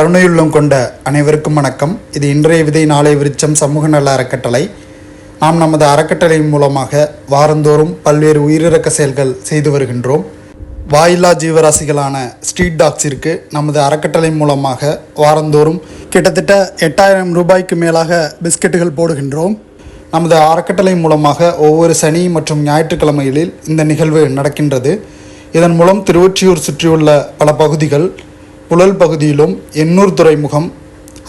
கருணையுள்ளம் கொண்ட அனைவருக்கும் வணக்கம். இது இன்றைய விதை நாளை விருச்சம் சமூக நல அறக்கட்டளை. நாம் நமது அறக்கட்டளையின் மூலமாக வாரந்தோறும் பல்வேறு உயிரிறக்க செயல்கள் செய்து வருகின்றோம். வாயில்லா ஜீவராசிகளான ஸ்ட்ரீட் டாக்ஸிற்கு நமது அறக்கட்டளை மூலமாக வாரந்தோறும் கிட்டத்தட்ட எட்டாயிரம் ரூபாய்க்கு மேலாக பிஸ்கெட்டுகள் போடுகின்றோம். நமது அறக்கட்டளை மூலமாக ஒவ்வொரு சனி மற்றும் ஞாயிற்றுக்கிழமைகளில் இந்த நிகழ்வு நடக்கின்றது. இதன் மூலம் திருவொற்றியூர் சுற்றியுள்ள பல பகுதிகள் புழல் பகுதியிலும் எண்ணூர் துறைமுகம்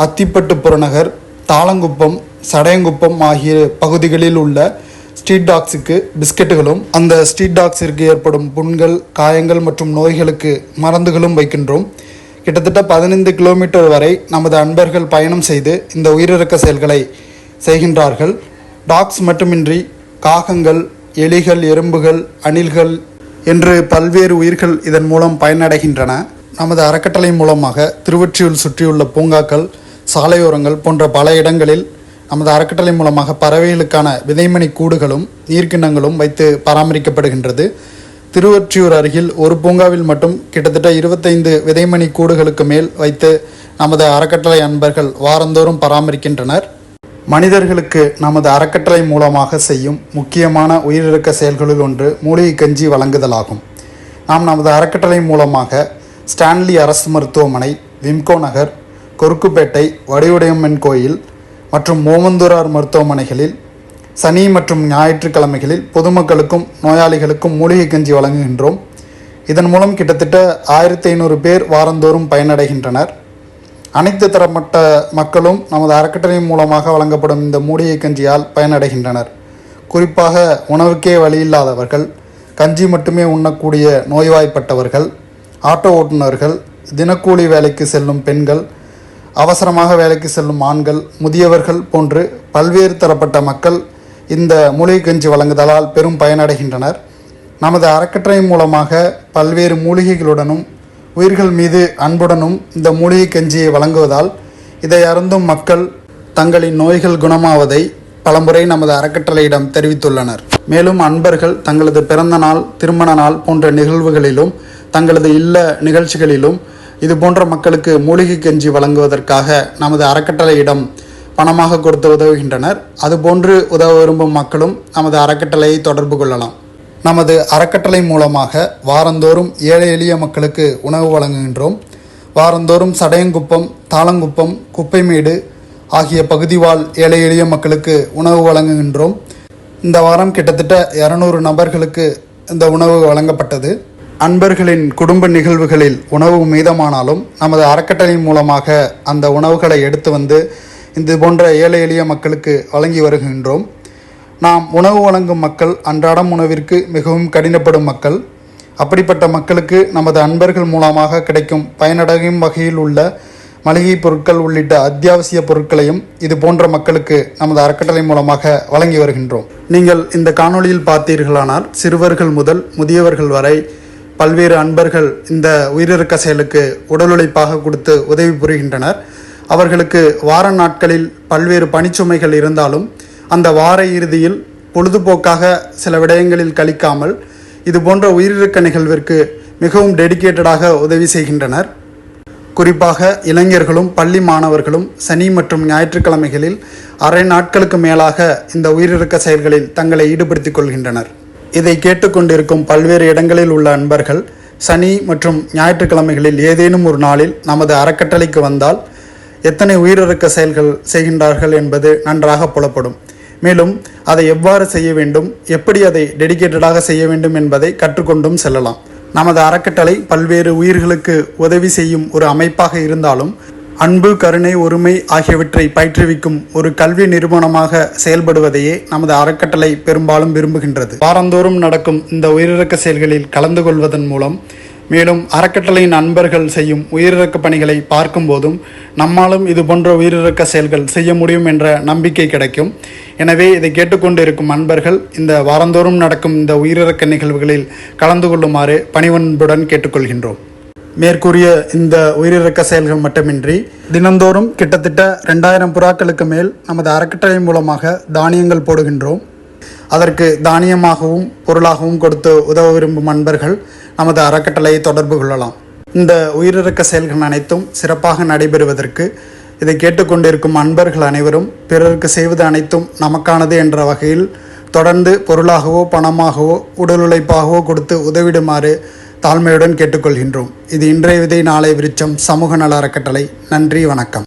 அத்திப்பட்டு புறநகர் தாளங்குப்பம் சடையங்குப்பம் ஆகிய பகுதிகளில் உள்ள ஸ்ட்ரீட் டாக்ஸுக்கு பிஸ்கெட்டுகளும் அந்த ஸ்ட்ரீட் டாக்ஸிற்கு ஏற்படும் புண்கள் காயங்கள் மற்றும் நோய்களுக்கு மருந்துகளும் வைக்கின்றோம். கிட்டத்தட்ட பதினைந்து கிலோமீட்டர் வரை நமது அன்பர்கள் பயணம் செய்து இந்த உயிரிறக்க செயல்களை செய்கின்றார்கள். டாக்ஸ் மட்டுமின்றி காகங்கள் எலிகள் எறும்புகள் அணில்கள் என்று பல்வேறு உயிர்கள் இதன் மூலம் பயனடைகின்றன. நமது அறக்கட்டளை மூலமாக திருவொற்றியூர் சுற்றியுள்ள பூங்காக்கள் சாலையோரங்கள் போன்ற பல இடங்களில் நமது அறக்கட்டளை மூலமாக பறவைகளுக்கான விதைமணி கூடுகளும் நீர்க்கிண்ணங்களும் வைத்து பராமரிக்கப்படுகின்றது. திருவொற்றியூர் அருகில் ஒரு பூங்காவில் மட்டும் கிட்டத்தட்ட இருபத்தைந்து விதைமணி கூடுகளுக்கு மேல் வைத்து நமது அறக்கட்டளை அன்பர்கள் வாரந்தோறும் பராமரிக்கின்றனர். மனிதர்களுக்கு நமது அறக்கட்டளை மூலமாக செய்யும் முக்கியமான உயிரிழக்க செயல்களில் ஒன்று மூலிகை கஞ்சி வழங்குதலாகும். நாம் நமது அறக்கட்டளை மூலமாக ஸ்டான்லி அரசு மருத்துவமனை விம்கோ நகர் கொருக்குப்பேட்டை வடிவுடையம்மன் கோயில் மற்றும் மோமந்தூரார் மருத்துவமனைகளில் சனி மற்றும் ஞாயிற்றுக்கிழமைகளில் பொதுமக்களுக்கும் நோயாளிகளுக்கும் மூலிகை கஞ்சி வழங்குகின்றோம். இதன் மூலம் கிட்டத்தட்ட ஆயிரத்தி ஐநூறு பேர் வாரந்தோறும் பயனடைகின்றனர். அனைத்து தரப்பட்ட மக்களும் நமது அறக்கட்டளை மூலமாக வழங்கப்படும் இந்த மூலிகை கஞ்சியால் பயனடைகின்றனர். குறிப்பாக உணவுக்கே வழியில்லாதவர்கள் கஞ்சி மட்டுமே உண்ணக்கூடிய நோய்வாய்ப்பட்டவர்கள் ஆட்டோ ஓட்டுநர்கள் தினக்கூலி வேலைக்கு செல்லும் பெண்கள் அவசரமாக வேலைக்கு செல்லும் ஆண்கள் முதியவர்கள் போன்று பல்வேறு தரப்பட்ட மக்கள் இந்த மூலிகை கஞ்சி வழங்குதலால் பெரும் பயனடைகின்றனர். நமது அறக்கட்டளை மூலமாக பல்வேறு மூலிகைகளுடனும் உயிர்கள் மீது அன்புடனும் இந்த மூலிகை கஞ்சியை வழங்குவதால் இதை அருந்தும் மக்கள் தங்களின் நோய்கள் குணமாவதை பலமுறை நமது அறக்கட்டளையிடம் தெரிவித்துள்ளனர். மேலும் அன்பர்கள் தங்களது பிறந்த நாள் திருமண நாள் போன்ற நிகழ்வுகளிலும் தங்களது இல்ல நிகழ்ச்சிகளிலும் இது போன்ற மக்களுக்கு மூலிகை கஞ்சி வழங்குவதற்காக நமது அறக்கட்டளையிடம் பணமாக கொடுத்து உதவுகின்றனர். அதுபோன்று உதவ விரும்பும் மக்களும் நமது அறக்கட்டளையை தொடர்பு கொள்ளலாம். நமது அறக்கட்டளை மூலமாக வாரந்தோறும் ஏழை எளிய மக்களுக்கு உணவு வழங்குகின்றோம். வாரந்தோறும் சடையங்குப்பம் தாளங்குப்பம் குப்பைமேடு ஆகிய பகுதிவாழ் ஏழை எளிய மக்களுக்கு உணவு வழங்குகின்றோம். இந்த வாரம் கிட்டத்தட்ட இரநூறு நபர்களுக்கு இந்த உணவு வழங்கப்பட்டது. அன்பர்களின் குடும்ப நிகழ்வுகளில் உணவு மீதமானாலும் நமது அறக்கட்டளை மூலமாக அந்த உணவுகளை எடுத்து வந்து இது போன்ற ஏழை எளிய மக்களுக்கு வழங்கி வருகின்றோம். நாம் உணவு வழங்கும் மக்கள் அன்றாடம் உணவிற்கு மிகவும் கடினப்படும் மக்கள். அப்படிப்பட்ட மக்களுக்கு நமது அன்பர்கள் மூலமாக கிடைக்கும் பயனடையும் வகையில் உள்ள மளிகை பொருட்கள் உள்ளிட்ட அத்தியாவசிய பொருட்களையும் இது போன்ற மக்களுக்கு நமது அறக்கட்டளை மூலமாக வழங்கி வருகின்றோம். நீங்கள் இந்த காணொளியில் பார்த்தீர்களானால் சிறுவர்கள் முதல் முதியவர்கள் வரை பல்வேறு அன்பர்கள் இந்த உயிரிறக்க செயலுக்கு உடலுழைப்பாக கொடுத்து உதவி புரிகின்றனர். அவர்களுக்கு வார நாட்களில் பல்வேறு பணிச்சுமைகள் இருந்தாலும் அந்த வார இறுதியில் பொழுதுபோக்காக சில விடயங்களில் கழிக்காமல் இது போன்ற உயிரிழக்க நிகழ்விற்கு மிகவும் டெடிகேட்டடாக உதவி செய்கின்றனர். குறிப்பாக இளைஞர்களும் பள்ளி மாணவர்களும் சனி மற்றும் ஞாயிற்றுக்கிழமைகளில் அரை நாட்களுக்கு மேலாக இந்த உயிரிழக்க செயல்களில் தங்களை ஈடுபடுத்திக் கொள்கின்றனர். இதை கேட்டுக்கொண்டிருக்கும் பல்வேறு இடங்களில் உள்ள அன்பர்கள் சனி மற்றும் ஞாயிற்றுக்கிழமைகளில் ஏதேனும் ஒரு நாளில் நமது அறக்கட்டளைக்கு வந்தால் எத்தனை உயிரிழக்க செயல்கள் செய்கின்றார்கள் என்பது நன்றாக புலப்படும். மேலும் அதை எவ்வாறு செய்ய வேண்டும் எப்படி அதை டெடிகேட்டடாக செய்ய வேண்டும் என்பதை கற்றுக்கொண்டும் செல்லலாம். நமது அறக்கட்டளை பல்வேறு உயிர்களுக்கு உதவி செய்யும் ஒரு அமைப்பாக இருந்தாலும் அன்பு கருணை ஒருமை ஆகியவற்றை பயிற்றுவிக்கும் ஒரு கல்வி நிறுவனமாக செயல்படுவதையே நமது அறக்கட்டளை பெரும்பாலும் விரும்புகின்றது. வாரந்தோறும் நடக்கும் இந்த உயிரிழக்க செயல்களில் கலந்து கொள்வதன் மூலம் மேலும் அறக்கட்டளையின் அன்பர்கள் செய்யும் உயிரிழக்க பணிகளை பார்க்கும்போதும் நம்மாலும் இது போன்ற உயிரிழக்க செயல்கள் செய்ய முடியும் என்ற நம்பிக்கை கிடைக்கும். எனவே இதை கேட்டுக்கொண்டிருக்கும் அன்பர்கள் இந்த வாரந்தோறும் நடக்கும் இந்த உயிரிழக்க நிகழ்வுகளில் கலந்து கொள்ளுமாறு பணிவன்புடன் கேட்டுக்கொள்கின்றோம். மேற்கூறிய இந்த உயிரிழக்க செயல்கள் மட்டுமின்றி தினந்தோறும் கிட்டத்தட்ட ரெண்டாயிரம் புறாக்களுக்கு மேல் நமது அறக்கட்டளை மூலமாக தானியங்கள் போடுகின்றோம். அதற்கு தானியமாகவும் பொருளாகவும் கொடுத்து உதவ விரும்பும் அன்பர்கள் நமது அறக்கட்டளையை தொடர்பு கொள்ளலாம். இந்த உயிரிறக்க செயல்கள் அனைத்தும் சிறப்பாக நடைபெறுவதற்கு இதை கேட்டுக்கொண்டிருக்கும் அன்பர்கள் அனைவரும் பிறருக்கு செய்வது அனைத்தும் நமக்கானது என்ற வகையில் தொடர்ந்து பொருளாகவோ பணமாகவோ உடல் உழைப்பாகவோ கொடுத்து உதவிடுமாறு தாழ்மையுடன் கேட்டுக்கொள்கின்றோம். இது இன்றைய விதை நாளை விருச்சம் சமூக நல அறக்கட்டளை. நன்றி வணக்கம்.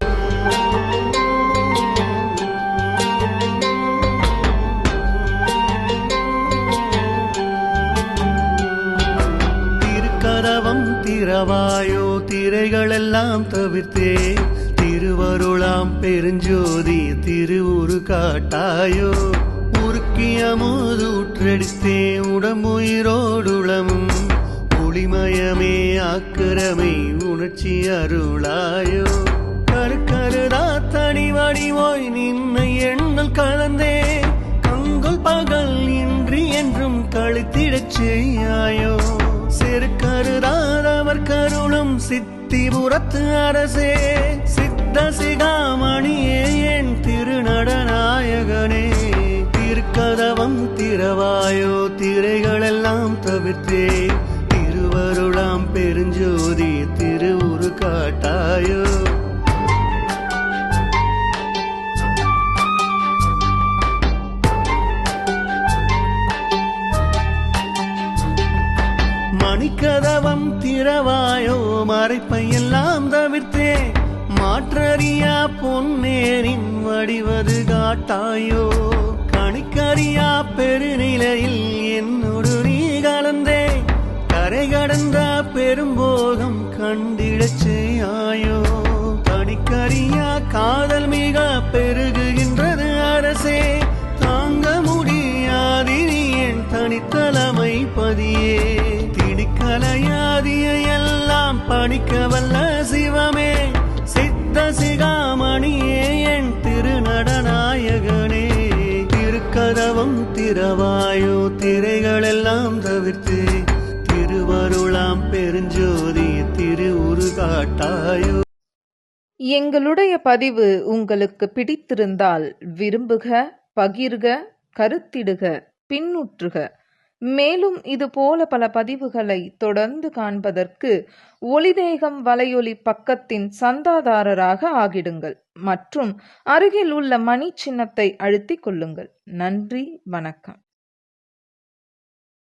திருக்கதவம் திறவாயோ திரைகளெல்லாம் தவிர்த்தே. திருவருளாம் பெருஞ்சோதி திருவுரு காட்டாயோ. உருக்கிய மூதூற்றடித்தே உடம்புயிரோடுளமும் ஒளிமயமே ஆக்கிரமை உணர்ச்சி அருளாயோ? கருக்கருதா தனி வடிவோய் நின்னை எண்ணல் கலந்தே கங்குல் பகல் இன்றி என்றும் கழித்திடச் செய்யாயோ? செருக்கருதாதவர் கருளும் சித்திபுரத்து அரசே. சித்த சிகாமணியே என் திருநடநாயகனே. திருக்கதவம் திறவாயோ? திரைகளெல்லாம் தவிர்த்தே. பெருஞ்சோதி திருவுரு காட்டாயோ? மணிக்கதவம் திறவாயோ? மறைப்பையெல்லாம் தவிர்த்தே மாற்றறியா பொன்னேரின் வடிவது காட்டாயோ? கணிக்கறியா பெருநிலையில் என்னோடு நீ கலந்தேன். கரை கடந்த பெரும்போகம் கண்டிடச் செய்யாயோ? கணிக்கறியா காதல் மிக பெருகுகின்றது அரசே. தாங்க முடியாதி என் தனித்தலைமை பதியே. திணிக்கலையாதிய எல்லாம் படிக்க வல்ல சிவமே. சித்த சிகாமணியே என் திருநடநாயகனே. திருக்கதவம் திரவா திருவருளாம் பெருஞ்சோதி திரு காட்டாயோ எங்களுடைய பதிவு உங்களுக்கு பிடித்திருந்தால் விரும்புக பகிர்க கருத்திடுக பின்னுற்றுக. மேலும் இதுபோல பல பதிவுகளை தொடர்ந்து காண்பதற்கு ஒளிதேகம் வலையொலி பக்கத்தின் சந்தாதாரராக ஆகிடுங்கள். மற்றும் அருகில் உள்ள மணி சின்னத்தை அழுத்திக் கொள்ளுங்கள். நன்றி வணக்கம்.